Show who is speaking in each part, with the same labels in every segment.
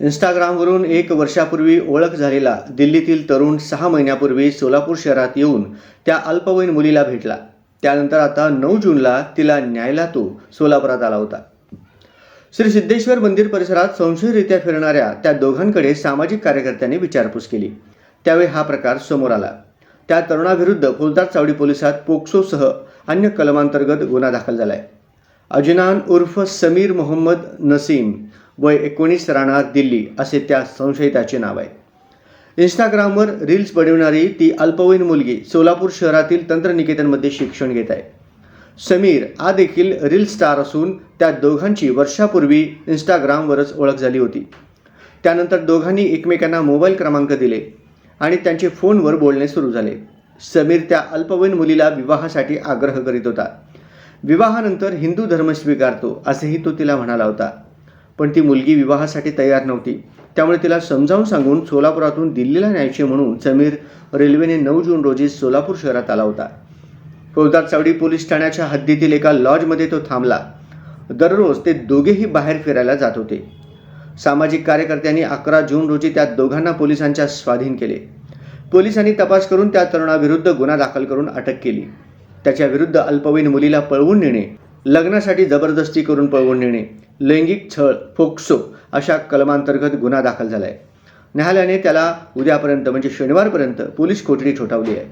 Speaker 1: इंस्टाग्रामवरून एक वर्षापूर्वी ओळख झालेला दिल्लीतील तरुण सहा महिन्यापूर्वी सोलापूर शहरात येऊन त्या अल्पवयीन मुलीला भेटला. त्यानंतर आता नऊ जूनला तिला न्यायला तो सोलापुरात आला होता. श्री सिद्धेश्वर मंदिर परिसरात संशयरित्या फिरणाऱ्या त्या दोघांकडे सामाजिक कार्यकर्त्यांनी विचारपूस केली. त्यावेळी हा प्रकार समोर आला. त्या तरुणाविरुद्ध फुलदार चावडी पोलिसात पोक्सोसह अन्य कलमांतर्गत गुन्हा दाखल झाला आहे अजनान उर्फ समीर मोहम्मद नसीम वय एकोणीस राहणार दिल्ली असे त्या संशयिताचे नाव आहे. इंस्टाग्रामवर रील्स बनविणारी ती अल्पवयीन मुलगी सोलापूर शहरातील तंत्रनिकेतनमध्ये शिक्षण घेत आहे. समीर हा देखील रील स्टार असून त्या दोघांची वर्षापूर्वी इंस्टाग्रामवरच ओळख झाली होती. त्यानंतर दोघांनी एकमेकांना मोबाईल क्रमांक दिले आणि त्यांचे फोनवर बोलणे सुरू झाले. समीर त्या अल्पवयीन मुलीला विवाहासाठी आग्रह करीत होता. विवाहानंतर हिंदू धर्म स्वीकारतो असेही तो तिला म्हणाला होता. पण ती मुलगी विवाहासाठी तयार नव्हती. त्यामुळे तिला समजावून सांगून सोलापुरातून दिल्लीला न्यायचे म्हणून समीर रेल्वेने नऊ जून रोजी सोलापूर शहरात आला होता. फौजदार चावडी पोलीस ठाण्याच्या हद्दीतील एका लॉजमध्ये तो थांबला. दररोज ते दोघेही बाहेर फिरायला जात होते. सामाजिक कार्यकर्त्यांनी अकरा जून रोजी त्या दोघांना पोलिसांच्या स्वाधीन केले. पोलिसांनी तपास करून त्या तरुणाविरुद्ध गुन्हा दाखल करून अटक केली. त्याच्याविरुद्ध अल्पवयीन मुलीला पळवून नेणे लग्नासाठी जबरदस्ती करून पळवून नेणे लैंगिक छळ फोक्सो अशा कलमांतर्गत गुन्हा दाखल झाला आहे न्यायालयाने त्याला उद्यापर्यंत म्हणजे शनिवारपर्यंत पोलीस कोठडी ठोठावली आहे.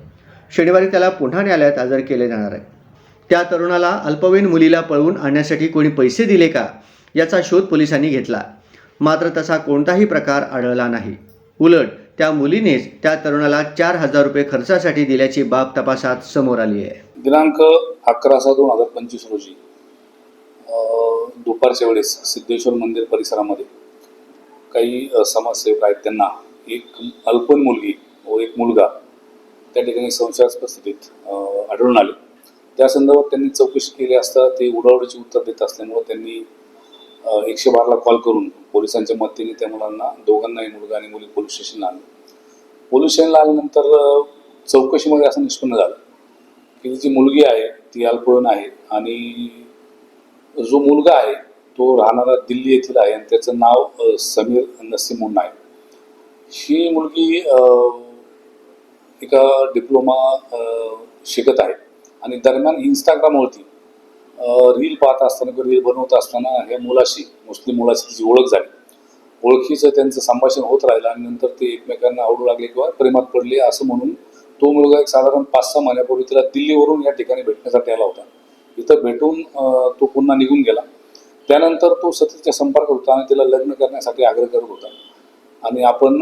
Speaker 1: शनिवारी त्याला पुन्हा न्यायालयात हजर केले जाणार आहे. त्या तरुणाला अल्पवयीन मुलीला पळवून आणण्यासाठी कोणी पैसे दिले का याचा शोध पोलिसांनी घेतला. मात्र तसा कोणताही प्रकार आढळला नाही. उलट त्या मुलीनेच त्या तरुणाला चार हजार रुपये खर्चासाठी दिल्याची बाब तपासात समोर आली आहे.
Speaker 2: दिनांक अकरा सहा दोन हजार पंचवीस रोजी दुपारच्या वेळेस सिद्धेश्वर मंदिर परिसरामध्ये काही समाजसेवक आहेत त्यांना एक अल्पन मुलगी व एक मुलगा त्या ठिकाणी संशयास्पद स्थितीत आढळून आले. त्या संदर्भात त्यांनी चौकशी केली असता ते उडावडीची उत्तर देत असल्यामुळे त्यांनी एकशे बाराला कॉल करून पोलिसांच्या मदतीने त्या मुलांना दोघांनाही मुलगा आणि मुली पोलीस स्टेशनला आणलं. पोलीस स्टेशनला आल्यानंतर चौकशीमध्ये असं निष्पन्न झालं की जी मुलगी आहे ती अल्पवयीन आहे आणि जो मुलगा आहे तो राहणारा दिल्ली येथील आहे आणि त्याचं नाव समीर नसीम म्हणून आहे. ही मुलगी एका डिप्लोमा शिकत आहे आणि दरम्यान इंस्टाग्रामवरती रील पाहत असताना किंवा रील बनवत असताना ह्या मुलाशी मुस्लिम मुलाशी तिची ओळख झाली. ओळखीचं त्यांचं संभाषण होत राहिलं आणि नंतर ते एकमेकांना आवडू लागले किंवा प्रेमात पडले असं म्हणून तो मुलगा एक साधारण पाच सहा महिन्यापूर्वी तिला दिल्लीवरून या ठिकाणी भेटण्यासाठी आला होता. इथं भेटून तो पुन्हा निघून गेला. त्यानंतर तो सततच्या संपर्क होता आणि तिला लग्न करण्यासाठी आग्रह करत होता. आणि आपण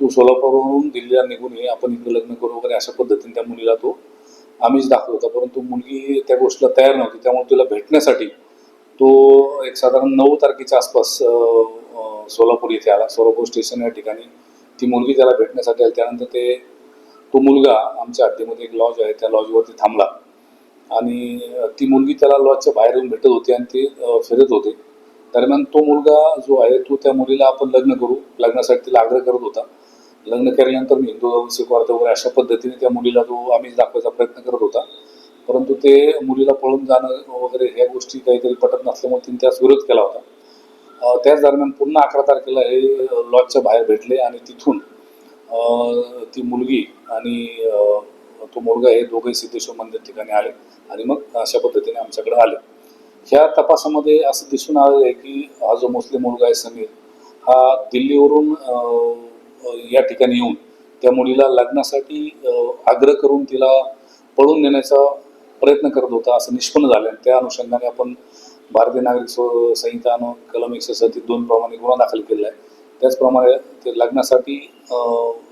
Speaker 2: तू सोलापूरवरून दिल्लीला निघून ये आपण इकडे लग्न करू वगैरे अशा पद्धतीने त्या मुलीला तो आम्हीच दाखवत होता. परंतु मुलगी त्या गोष्टीला तयार नव्हती. त्यामुळे तिला भेटण्यासाठी तो एक साधारण नऊ तारखेच्या आसपास सोलापूर येथे आला. सोलापूर स्टेशन या ठिकाणी ती मुलगी त्याला भेटण्यासाठी आली. त्यानंतर ते तो मुलगा आमच्या हद्दीमध्ये एक लॉज आहे त्या लॉजवरती थांबला. आणि ती मुलगी त्याला लॉजच्या बाहेर येऊन भेटत होती आणि ते फिरत होते. दरम्यान तो मुलगा जो आहे तो त्या मुलीला आपण लग्न करू. लग्नासाठी तिला आग्रह करत होता. लग्न केल्यानंतर मी हिंदू धर्म स्वीकारतो वगैरे अशा पद्धतीने त्या मुलीला तो आम्ही दाखवायचा प्रयत्न करत होता. परंतु ते मुलीला पळून जाणं वगैरे ह्या गोष्टी काहीतरी पटत नसल्यामुळे तिने त्यास विरोध केला होता. त्याच दरम्यान पुन्हा अकरा तारखेला हे लॉजच्या बाहेर भेटले आणि तिथून ती मुलगी आणि तो मुलगा हे दोघे सिद्धेश्वर मंदिर ठिकाणी आले आणि मग अशा पद्धतीने आमच्याकडे आले. ह्या तपासामध्ये असं दिसून आलं आहे की हा जो मुस्लिम मुलगा आहे समीर हा दिल्लीवरून या ठिकाणी येऊन त्या मुलीला लग्नासाठी आग्रह करून तिला पळून नेण्याचा प्रयत्न करत होता असं निष्पन्न झालं आणि त्या अनुषंगाने आपण भारतीय नागरिक संहिता आणि कलम एकशे सत्तीस दोन प्रमाणे गुन्हा दाखल केलेला आहे. त्याचप्रमाणे ते लग्नासाठी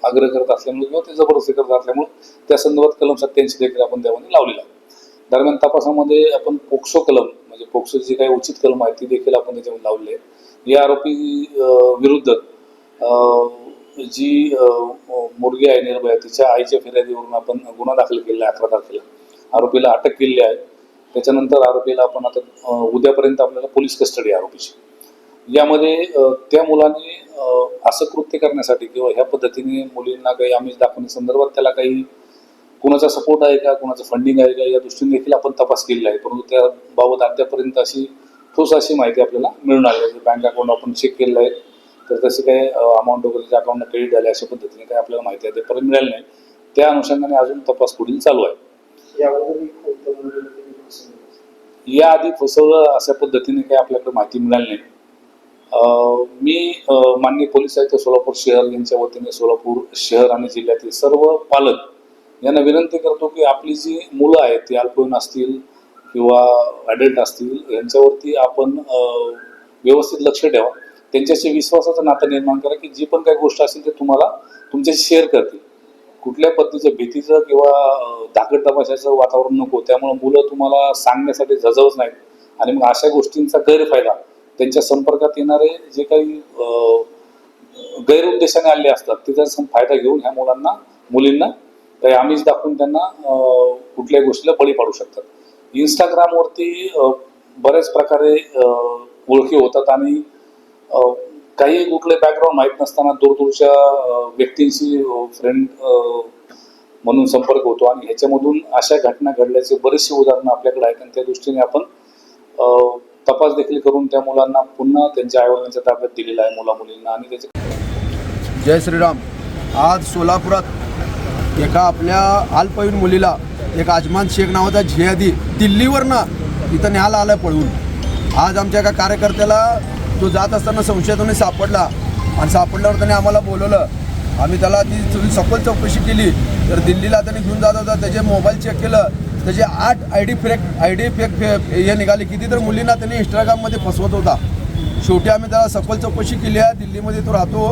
Speaker 2: आग्रह करत असल्यामुळे किंवा ते जबरदस्ती करत असल्यामुळे त्या संदर्भात कलम सत्याऐंशी देखील आपण त्यामध्ये लावलेला आहे. दरम्यान तपासामध्ये आपण पोक्सो कलम म्हणजे पोक्सो जी काही उचित कलम आहे ती देखील आपण त्याच्यामध्ये लावलेली आहे या आरोपी विरुद्ध जी मुलगी आहे निर्भया तिच्या आईच्या फिर्यादीवरून आपण गुन्हा दाखल केलेला आहे अकरा तारखेला. आरोपीला अटक केलेली आहे. त्याच्यानंतर आरोपीला आपण आता उद्यापर्यंत आपल्याला पोलीस कस्टडी आरोपीची. यामध्ये त्या मुलाने असं कृत्य करण्यासाठी किंवा ह्या पद्धतीने मुलींना काही आमिष दाखवण्यासंदर्भात त्याला काही कुणाचा सपोर्ट आहे का कुणाचं फंडिंग आहे का या दृष्टीने देखील आपण तपास केलेला आहे. परंतु त्याबाबत अद्यापर्यंत अशी ठोस अशी माहिती आपल्याला मिळून आली आहे. बँक अकाउंट आपण चेक केलेलं आहे. तर तसे काही अमाऊंट वगैरे ज्या अकाउंटला क्रेडिट झाले अशा पद्धतीने काही आपल्याला माहिती आहे ते परत मिळालं नाही. त्या अनुषंगाने अजून तपास पुढील चालू आहे.
Speaker 3: म्हणजे?
Speaker 2: याआधी फसवलं अशा पद्धतीने काही आपल्याकडे माहिती मिळाली नाही. मी मान्य माननीय पोलीस आयुक्त सोलापूर शहर यांच्या वतीने सोलापूर शहर आणि जिल्ह्यातील सर्व पालक यांना विनंती करतो की आपली जी मुलं आहेत ती अल्पवयीन असतील किंवा ॲडल्ट असतील यांच्यावरती आपण व्यवस्थित लक्ष ठेवा. त्यांच्याशी विश्वासाचं नातं निर्माण करा की जी पण काही गोष्ट असेल ते तुम्हाला तुमच्याशी शेअर करतील. कुठल्या पद्धतीचं भीतीचं किंवा धाकड तपाशाचं वातावरण नको त्यामुळे मुलं तुम्हाला सांगण्यासाठी झजवत नाहीत. आणि मग अशा गोष्टींचा गैरफायदा त्यांच्या संपर्कात येणारे जे काही गैरउद्देशाने आले असतात ते त्याचा फायदा घेऊन ह्या मुलांना मुलींना काही आम्हीच दाखवून त्यांना कुठल्याही गोष्टीला बळी पाडू शकतात. इंस्टाग्रामवरती बऱ्याच प्रकारे ओळखी होतात आणि काही कुठले बॅकग्राऊंड माहीत नसताना दूरदूरच्या व्यक्तींशी फ्रेंड म्हणून संपर्क होतो आणि ह्याच्यामधून अशा घटना घडल्याचे बरेचसे उदाहरणं आपल्याकडे आहेत आणि त्या दृष्टीने आपण तपास देखील करून त्या मुलांना पुन्हा त्यांच्या आईवडिलांच्या ताब्यात दिलेला आहे मुला मुलींना आणि त्याचे
Speaker 4: जय श्रीराम. आज सोलापुरात एका आपल्या अल्पवयीन मुलीला एक आजमान शेख नावाचा झियादी दिल्लीवरनं इथं न्यायला आलं पळवून आज आमच्या एका कार्यकर्त्याला तो जात असताना संशयातून सापडला आणि सापडल्यावर त्याने आम्हाला बोलवलं. आम्ही त्याला ती सखोल चौकशी केली. तर दिल्लीला त्याने घेऊन जात होता. त्याचे मोबाईल चेक केलं. त्याचे आठ I D fake I D fake हे निघाले किती तर मुलींना त्याने इंस्टाग्राममध्ये फसवत होता. शेवटी आम्ही त्याला सखोल चौकशी केली आहे दिल्लीमध्ये तो राहतो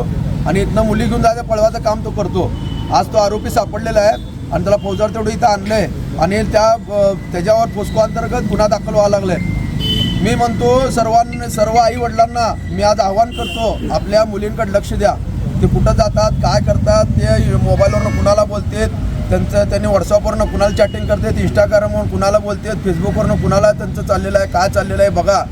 Speaker 4: आणि इथनं मुली घेऊन जायचं पळवायचं काम तो करतो. आज तो आरोपी सापडलेला आहे आणि त्याला फौजदार तेवढं इथं आणलं आहे आणि त्या त्याच्यावर पोस्को अंतर्गत गुन्हा दाखल व्हावा लागलाय. मी म्हणतो सर्वां सर्व आई वडिलांना मी आज आव्हान करतो आपल्या मुलींकडे लक्ष द्या. ते कुठं जातात काय करतात ते मोबाईलवर कुणाला बोलतात त्यांचं त्यांनी व्हॉट्सअपवरनं कुणाला चॅटिंग करतात इंस्टाग्रामवरून कुणाला बोलतात फेसबुकवरनं कुणाला त्यांचं चाललेलं आहे काय चाललेलं आहे बघा.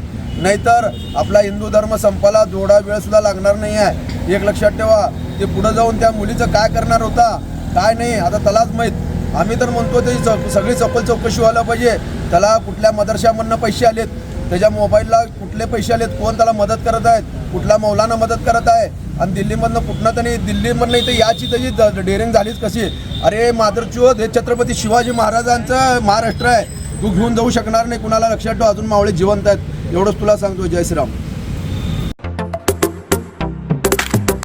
Speaker 4: नाहीतर आपला हिंदू धर्म संपाला जोडा वेळ सुद्धा लागणार नाही आहे. एक लक्षात ठेवा ते पुढे जाऊन त्या मुलीचं काय करणार होता काय नाही आता त्यालाच माहीत. आम्ही तर म्हणतो ते सगळी चौकल चौकशी व्हायला पाहिजे. त्याला कुठल्या मदरशामधनं पैसे आलेत? त्याच्या मोबाईलला कुठले पैसे आलेत कोण त्याला मदत करत आहेत कुठल्या मौलाना मदत करत आहे? आणि दिल्लीमधनं कुठनं त्यांनी दिल्लीमधनं इथे याची त्याची डेअरिंग झालीच कशी अरे मादरचोद हे छत्रपती शिवाजी महाराजांचं महाराष्ट्र आहे. तू घेऊन जाऊ शकणार नाही कुणाला लक्षात ठेव अजून मावळे जिवंत आहेत. एवढंच तुला सांगतो जय श्रीराम.